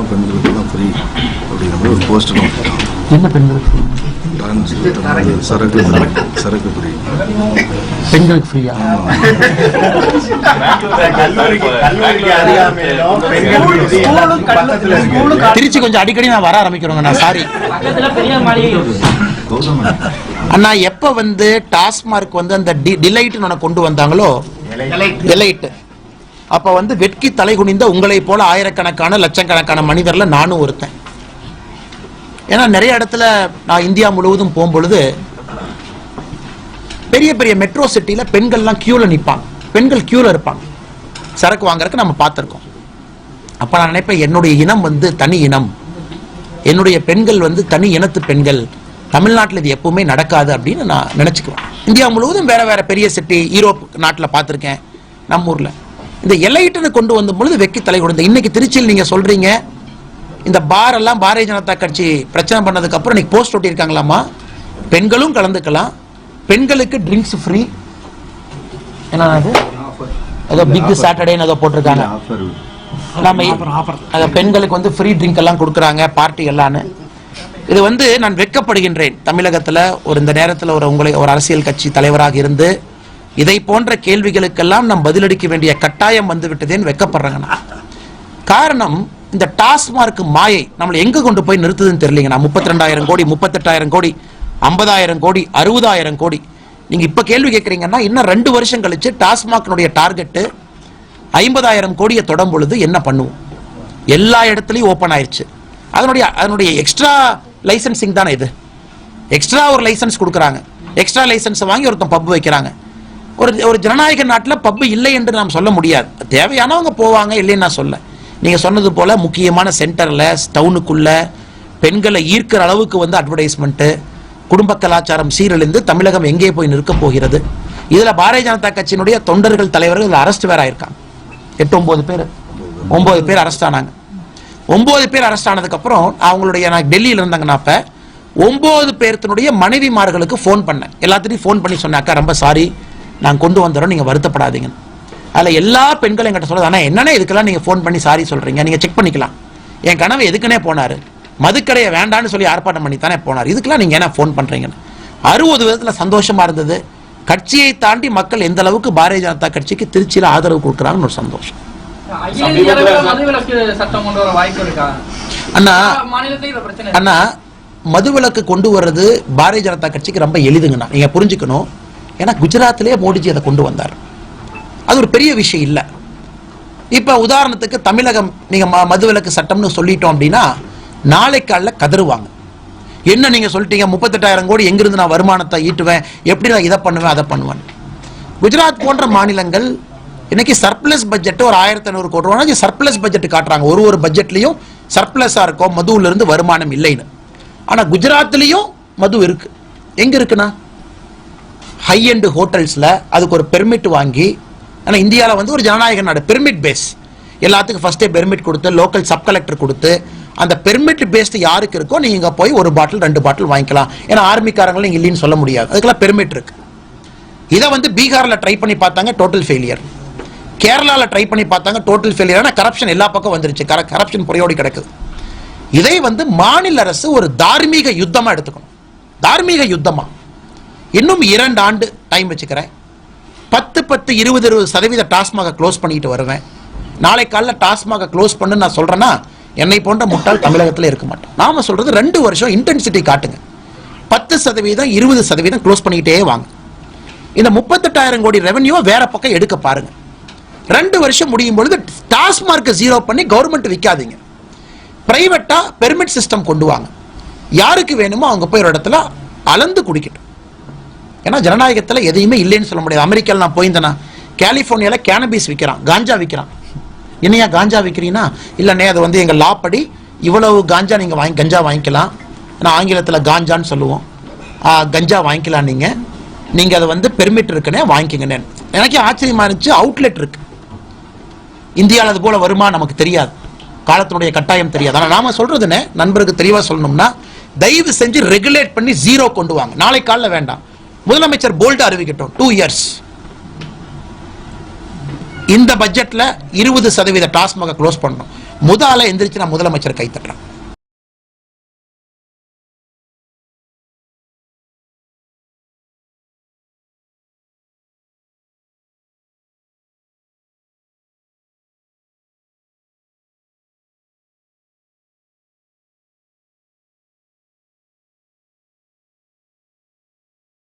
Free அப்படிங்கிற மாதிரி ஒரு என்ன பெண்களுக்கு டான்ஸ் சரக்கு சரக்கு ஃப்ரீ பெண்களுக்கு ஃப்ரீயா கல்லூரிக்கு கல்லூரிக்கு அறியாமையிலும் பெண்கள் மீது எல்லாத்துக்கும் பக்கத்துல இருக்கு திருச்சி கொஞ்சம் அடிக்கடி நான் வர ஆரம்பிக்கிறோங்க நான் சாரி அண்ணா எப்ப வந்து டாஸ்மார்க் வந்து அந்த டிலைட் கொண்டு வந்தாங்களோ? டிலைட் அப்ப வந்து வெட்கி தலை குனிந்த உங்களை போல ஆயிரக்கணக்கான லட்சக்கணக்கான மனிதர்ல நானும் ஒருத்தன். ஏன்னா நிறைய இடத்துல நான் இந்தியா முழுவதும் போகும்பொழுது பெரிய பெரிய மெட்ரோ சிட்டியில் பெண்கள்லாம் கியூல நிற்பாங்க பெண்கள் கியூல இருப்பாங்க. சரக்கு வாங்குறதுக்கு நம்ம பார்த்துருக்கோம். அப்ப நான் நினைப்பேன் என்னுடைய இனம் வந்து தனி இனம். என்னுடைய பெண்கள் வந்து தனி இனத்து பெண்கள். தமிழ்நாட்டில் இது எப்பவுமே நடக்காது அப்படின்னு நான் நினச்சிக்குவேன். இந்தியா முழுவதும் வேற வேற பெரிய சிட்டி யூரோப் நாட்டில் பார்த்துருக்கேன் நம்ம ஊரில். இந்த எலைட்டுன்னு கொண்டு வந்த பொழுது வெக்கி தலை கொடுத்த. இன்னைக்கு திருச்சியில் நீங்க சொல்றீங்க இந்த பார் எல்லாம் பாரதிய ஜனதா கட்சி பிரச்சனை பண்ணதுக்கு அப்புறம் இன்னைக்கு போஸ்ட் ஒட்டியிருக்காங்களாமா பெண்களும் கலந்துக்கலாம். பெண்களுக்கு ட்ரிங்க்ஸ் ஃப்ரீ என்ன அது ஏதோ பிக் சாட்டர்டேன்னு ஏதோ போட்டிருக்காங்க. நம்ம அத பெண்களுக்கு வந்து ஃப்ரீ ட்ரிங்க் எல்லாம் கொடுக்குறாங்க பார்ட்டி எல்லாம்னு இது வந்து நான் வெட்கப்படுகின்றேன். தமிழகத்துல ஒரு இந்த நேரத்துல ஒரு உங்களை ஒரு அரசியல் கட்சி தலைவராக இருந்து இதை போன்ற கேள்விகளுக்கெல்லாம் நாம் பதிலளிக்க வேண்டிய கட்டாயம் வந்து விட்டதேன்னு காரணம் இந்த டாஸ்மார்க் மாயை நம்மளை எங்க கொண்டு போய் நிறுத்துதுன்னு தெரியலீங்கண்ணா முப்பத்தி ரெண்டாயிரம் கோடி முப்பத்தெட்டாயிரம் கோடி ஐம்பதாயிரம் கோடி அறுபதாயிரம் கோடி. நீங்க இப்ப கேள்வி கேட்குறீங்கன்னா இன்னும் ரெண்டு வருஷம் கழிச்சு டாஸ்மார்க்கினுடைய டார்கெட்டு ஐம்பதாயிரம் கோடியை தொடும் பொழுது என்ன பண்ணுவோம்? எல்லா இடத்துலையும் ஓப்பன் ஆயிடுச்சு அதனுடைய அதனுடைய எக்ஸ்ட்ரா லைசன்சிங் தானே இது. எக்ஸ்ட்ரா ஒரு லைசன்ஸ் கொடுக்குறாங்க. எக்ஸ்ட்ரா லைசன்ஸை வாங்கி ஒருத்தன் பப் வைக்கிறாங்க. ஒரு ஒரு ஜனநாயக நாட்டில் பப் இல்லை என்று நாம் சொல்ல முடியாது. தேவையானவங்க போவாங்க இல்லைன்னு நான் சொல்ல. நீங்கள் சொன்னது போல் முக்கியமான சென்டரில் டவுனுக்குள்ள பெண்களை ஈர்க்கிற அளவுக்கு வந்து அட்வர்டைஸ்மெண்ட்டு குடும்ப கலாச்சாரம் சீரழிந்து தமிழகம் எங்கே போய் நிற்க போகிறது? இதில் பாரதிய ஜனதா கட்சியினுடைய தொண்டர்கள் தலைவர்கள் அரெஸ்ட் வேற ஆயிருக்காங்க. எட்டு ஒம்பது பேர். ஒம்பது பேர் அரெஸ்ட் ஆனாங்க. ஒம்பது பேர் அரெஸ்ட் ஆனதுக்கப்புறம் அவங்களுடைய நான் டெல்லியில் இருந்தாங்கன்னா அப்போ ஒம்பது பேர்த்தினுடைய மனைவிமார்களுக்கு ஃபோன் பண்ணேன். எல்லாத்துட்டையும் ஃபோன் பண்ணி சொன்னேன் அக்கா ரொம்ப சாரி நான் கொண்டு வந்துடுறோம் நீங்க வருத்தப்படாதீங்க. அதுல எல்லா பெண்களும் என்கிட்ட சொல்றது ஆனா என்னன்னா இதுக்கெல்லாம் நீங்க ஃபோன் பண்ணி சாரி சொல்றீங்க? நீங்க செக் பண்ணிக்கலாம். என் கனவு எதுக்குன்னே போனாரு. மதுக்கடையை வேண்டான்னு சொல்லி ஆர்ப்பாட்டம் பண்ணி தானே போனார். இதுக்கெல்லாம் நீங்க என்ன ஃபோன் பண்றீங்கன்னு. அறுபது விதத்துல சந்தோஷமா இருந்தது. கட்சியை தாண்டி மக்கள் எந்த அளவுக்கு பாரதிய ஜனதா கட்சிக்கு திருச்சியில ஆதரவு கொடுக்குறாங்கன்னு ஒரு சந்தோஷம். அண்ணா. அண்ணா மதுவிலக்கு கொண்டு வர்றது பாரதிய ஜனதா கட்சிக்கு ரொம்ப எளிதுங்கண்ணா. நீங்க புரிஞ்சுக்கணும். ஏன்னா குஜராத்திலேயே மோடிஜி அதை கொண்டு வந்தார். அது ஒரு பெரிய விஷயம் இல்லை. இப்போ உதாரணத்துக்கு தமிழகம் நீங்கள் ம- மதுவிலக்கு சட்டம்னு சொல்லிட்டோம் அப்படின்னா நாளை காலைல கதறுவாங்க. என்ன நீங்கள் சொல்லிட்டீங்க? முப்பத்தெட்டாயிரம் கோடி எங்கிருந்து நான் வருமானத்தை ஈட்டுவேன்? எப்படி நான் இதை பண்ணுவேன் அதை பண்ணுவேன்? குஜராத் போன்ற மாநிலங்கள் இன்னைக்கு சர்ப்ளஸ் பட்ஜெட் ஒரு ஆயிரத்தி ஐநூறு கோடி ரூபா சர்ப்ளஸ் பட்ஜெட் காட்டுறாங்க. ஒரு ஒரு பட்ஜெட்லையும் சர்ப்ளஸாக இருக்கும் மதுவிலிருந்து வருமானம் இல்லைன்னு. ஆனால் குஜராத்லேயும் மது இருக்குது எங்கே இருக்குண்ணா ஹை எண்டு ஹோட்டல்ஸில் அதுக்கு ஒரு பெர்மிட் வாங்கி ஆனால் இந்தியாவில் வந்து ஒரு ஜனநாயக நாடு பெர்மிட் பேஸ் எல்லாத்துக்கும் ஃபஸ்ட்டே பெர்மிட் கொடுத்து லோக்கல் சப் கலெக்டர் கொடுத்து அந்த பெர்மிட் பேஸ்டு யாருக்கு இருக்கோ நீங்கள் இங்கே போய் ஒரு பாட்டில் ரெண்டு பாட்டில் வாங்கிக்கலாம். ஏன்னா ஆர்மிக்காரங்களும் நீங்கள் இல்லைன்னு சொல்ல முடியாது. அதுக்கெல்லாம் பெர்மிட் இருக்கு. இதை வந்து பீகாரில் ட்ரை பண்ணி பார்த்தாங்க டோட்டல் ஃபெயிலியர் கேரளாவில் ட்ரை பண்ணி பார்த்தாங்க டோட்டல் ஃபெயிலியர் ஆனால் கரப்ஷன் எல்லா பக்கம் வந்துருச்சு. கரப்ஷன் புறையோடி கிடக்குது. இதை வந்து மாநில அரசு ஒரு தார்மீக யுத்தமாக எடுத்துக்கணும். தார்மீக யுத்தமாக இன்னும் இரண்டு ஆண்டு டைம் வச்சுக்கிறேன். பத்து பத்து இருபது இருபது சதவீத டாஸ்மாக க்ளோஸ் பண்ணிட்டு வருவேன். நாளை காலைல டாஸ்மாக க்ளோஸ் பண்ணு நான் சொல்கிறேன்னா என்னை போன்ற முட்டாள் தமிழகத்தில் இருக்க மாட்டேன். நாம் சொல்கிறது ரெண்டு வருஷம் இன்டென்சிட்டி காட்டுங்க. பத்து சதவீதம் இருபது சதவீதம் க்ளோஸ் பண்ணிக்கிட்டே வாங்க. இந்த முப்பத்தெட்டாயிரம் கோடி ரெவன்யூ வேற பக்கம் எடுக்க பாருங்க. ரெண்டு வருஷம் முடியும் பொழுது டாஸ்மார்க்கை ஜீரோ பண்ணி கவர்மெண்ட் விற்காதீங்க பிரைவேட்டா பெர்மிட் சிஸ்டம் கொண்டு வாங்க. யாருக்கு வேணுமோ அவங்க போய் ஒரு இடத்துல அளந்து குடிக்கட்டும். ஏன்னா ஜனநாயகத்துல எதையுமே இல்லைன்னு சொல்ல முடியாது. அமெரிக்காவில் நான் போயிருந்தேன்னா கலிஃபோர்னியாவில் கேனபீஸ் விற்கிறான் காஞ்சா விற்கிறான் என்னையா காஞ்சா விற்கிறீங்கன்னா இல்லைண்ணே அது வந்து எங்க லா படி இவ்வளவு காஞ்சா நீங்க வாங்கி கஞ்சா வாங்கிக்கலாம். ஏன்னா ஆங்கிலத்துல காஞ்சான்னு சொல்லுவோம். கஞ்சா வாங்கிக்கலாம் நீங்க. நீங்க அதை வந்து பெர்மிட் இருக்குன்னே வாங்கிக்கங்கண்ணே எனக்கே ஆச்சரியமா இருந்துச்சு அவுட்லெட் இருக்கு. இந்தியாவில் அது போல வருமா நமக்கு தெரியாது. காலத்தினுடைய கட்டாயம் தெரியாது. ஆனால் நாம சொல்றதுன்னு நண்பருக்கு தெளிவாக சொல்லணும்னா தயவு செஞ்சு ரெகுலேட் பண்ணி ஜீரோ கொண்டு வாங்க. நாளை காலைல வேண்டாம். முதலமைச்சர் போல்டு அறிவிக்கட்டும். டூ இயர்ஸ் இந்த பட்ஜெட்ல இருபது சதவீத டாஸ்மாக க்ளோஸ் பண்ணணும். முதல எந்திரிச்சு நான் முதலமைச்சர் கைத்தட்டுறேன்